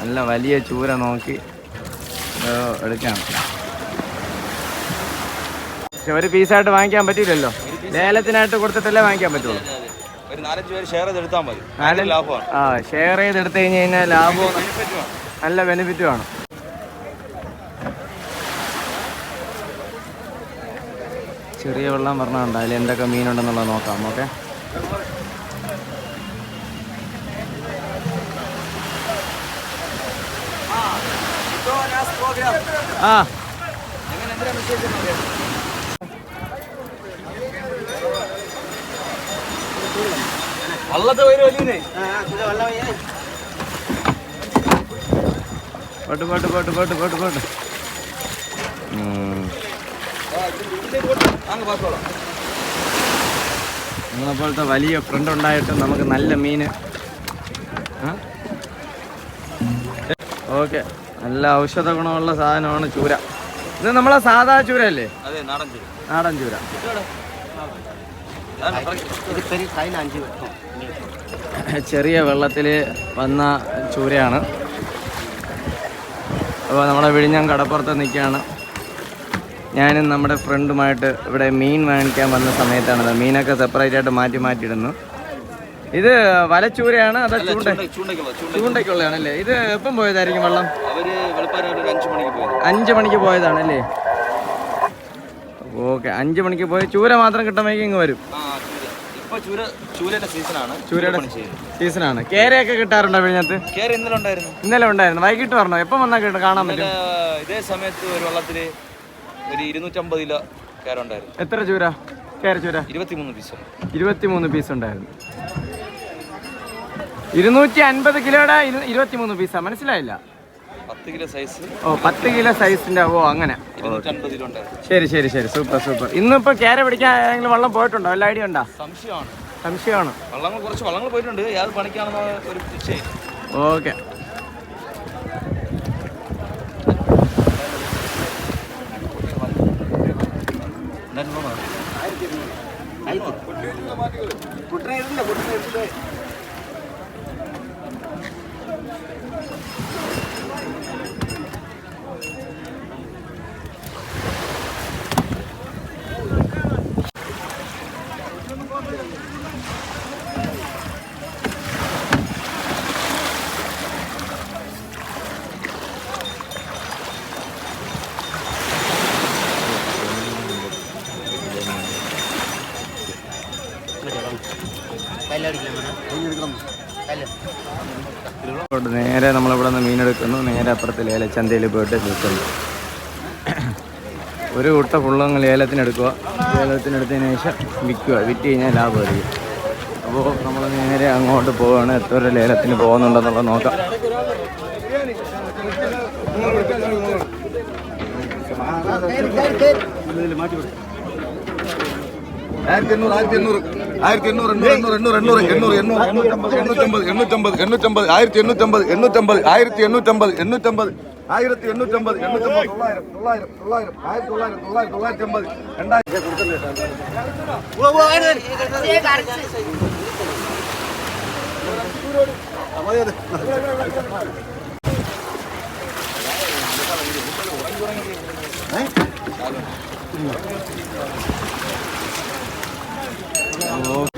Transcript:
നല്ല വലിയ ചൂര നോക്കി എടുക്കാം. പക്ഷെ ഒരു പീസായിട്ട് വാങ്ങിക്കാൻ പറ്റില്ലല്ലോ ലേലത്തിനായിട്ട് കൊടുത്തിട്ടല്ലേ വാങ്ങിക്കാൻ പറ്റുള്ളൂ. ഷെയർ ചെയ്ത് എടുത്തു കഴിഞ്ഞാൽ ലാഭവും നല്ല ബെനിഫിറ്റുമാണ് ചെറിയ വെള്ളം പറഞ്ഞാൽ ഉണ്ടായാലും എന്തൊക്കെ മീനുണ്ടെന്നുള്ളത് നോക്കാം ഓക്കെ? ആ വള്ളത്തെ പോട്ട് പോട്ട് പോട്ട് പോട്ട് പോട്ട് പോട്ട് നിങ്ങളെപ്പോലത്തെ വലിയ ഫ്രണ്ട് ഉണ്ടായിട്ട് നമുക്ക് നല്ല മീൻ. ഓക്കെ. നല്ല ഔഷധ ഗുണമുള്ള സാധനമാണ് ചൂര. ഇത് നമ്മളെ സാധാ ചൂര അല്ലേ അതെ നാടൻ ചൂട് നാടൻ ചൂര. ചെറിയ വെള്ളത്തിൽ വന്ന ചൂരയാണ്. അപ്പോൾ നമ്മുടെ വിഴിഞ്ഞം കടപ്പുറത്ത് നിൽക്കുകയാണ്. ഞാനും നമ്മുടെ ഫ്രണ്ടുമായിട്ട് ഇവിടെ മീൻ വാങ്ങിക്കാൻ വന്ന സമയത്താണ് മീനൊക്കെ സെപ്പറേറ്റ് ആയിട്ട് മാറ്റി മാറ്റിയിടുന്നു. ഇത് വലച്ചൂരയാണ് അതാ ചൂണ്ട ചൂണ്ടയ്ക്കുള്ള ചൂണ്ട ചൂണ്ടയ്ക്കുള്ളതാണല്ലേ ഇത് എപ്പം പോയതായിരിക്കും വെള്ളം? അഞ്ചു മണിക്ക് പോയത്. അഞ്ച് മണിക്ക് പോയതാണല്ലേ ഓക്കെ അഞ്ച് മണിക്ക് പോയി. ചൂര മാത്രം കിട്ടുമ്പോഴേക്കും ഇങ്ങ് വരും. ചൂരയുടെ സീസണാണ്. കേരയൊക്കെ കിട്ടാറുണ്ടോ വിഴിഞ്ഞത്ത്? ഇന്നലെ ഉണ്ടായിരുന്നു. ഉണ്ടായിരുന്നു. വൈകിട്ട് പറഞ്ഞോ എപ്പം വന്നാൽ കിട്ടും കാണാൻ പറ്റും? ഇതേ സമയത്ത് ഒരു വെള്ളത്തിൽ ഒരു ഇരുന്നൂറ്റമ്പത് കിലോ കയറുണ്ടായിരുന്നു എത്ര ചൂര? കേര ചൂര? ഇരുപത്തിമൂന്ന് പീസ്. ഇരുപത്തിമൂന്ന് പീസ് ഉണ്ടായിരുന്നു. ഇരുന്നൂറ്റി അൻപത് കിലോയുടെ ഇരുപത്തി മൂന്ന് പീസാ മനസ്സിലായില്ല? പത്ത് കിലോ സൈസ് ഓ പത്ത് കിലോ സൈസിന്റെ ഓ അങ്ങനെ. ശരി ശരി ശരി. Super super. ഇന്നിപ്പോ കേര പിടിക്കാൻ ഏതെങ്കിലും വെള്ളം പോയിട്ടുണ്ടോ? വല്ല ഐഡിയ ഉണ്ടോ? സംശയമാണ്. സംശയമാണ്. വള്ളങ്ങൾ കുറച്ച് വള്ളങ്ങൾ പോയിട്ടുണ്ട്. ഏത് പണിക്കാണെന്ന് ഒരു കയ്യിലടിക്കില്ല മേഡം കയ്യിലെടുക്കണം നേരെ നമ്മളിവിടെ നിന്ന് മീനെടുക്കുന്നു. നേരെ അപ്പുറത്ത് ലേലച്ചന്തയിൽ പോയിട്ട് വിൽക്കുന്നു ഒരു കുട്ട ഫുള്ളങ്ങ് ലേലത്തിന് എടുക്കുക. ലേലത്തിന് എടുത്തതിന് ശേഷം വിൽക്കുക. വിറ്റ് കഴിഞ്ഞാൽ ലാഭം ലാഭമായിരിക്കും അപ്പോൾ നമ്മൾ നേരെ അങ്ങോട്ട് പോവുകയാണ്. എത്ര ലേലത്തിന് പോകുന്നുണ്ടെന്നുള്ളത് നോക്കാം. ആയിരത്തി എണ്ണൂറ് ആയിരത്തി എണ്ണൂറ് ஆயிரத்தி எண்ணூறு எண்ணூறு எண்ணூறு எண்ணூறு எண்ணூறு எண்ணூறு எண்ணூற்றம்பது எண்ணூற்றம்பது எண்ணூற்றம்பது ஆயிரத்தி எண்ணூற்றம்பது எண்ணூற்றம்பது ஆயிரத்தி எண்ணூற்றம்பது எண்ணூற்றம்பது ஆயிரத்தி எண்ணூற்றம்பது எண்ணூற்றம்பது தொள்ளாயிரம் தொள்ளாயிரம் தொள்ளாயிரம் ஆயிரத்தி தொள்ளாயிரம் தொள்ளாயிரம் தொள்ளாயிரத்தி ஐம்பது ரெண்டாயிரத்தி கொடுத்துருங்க 어,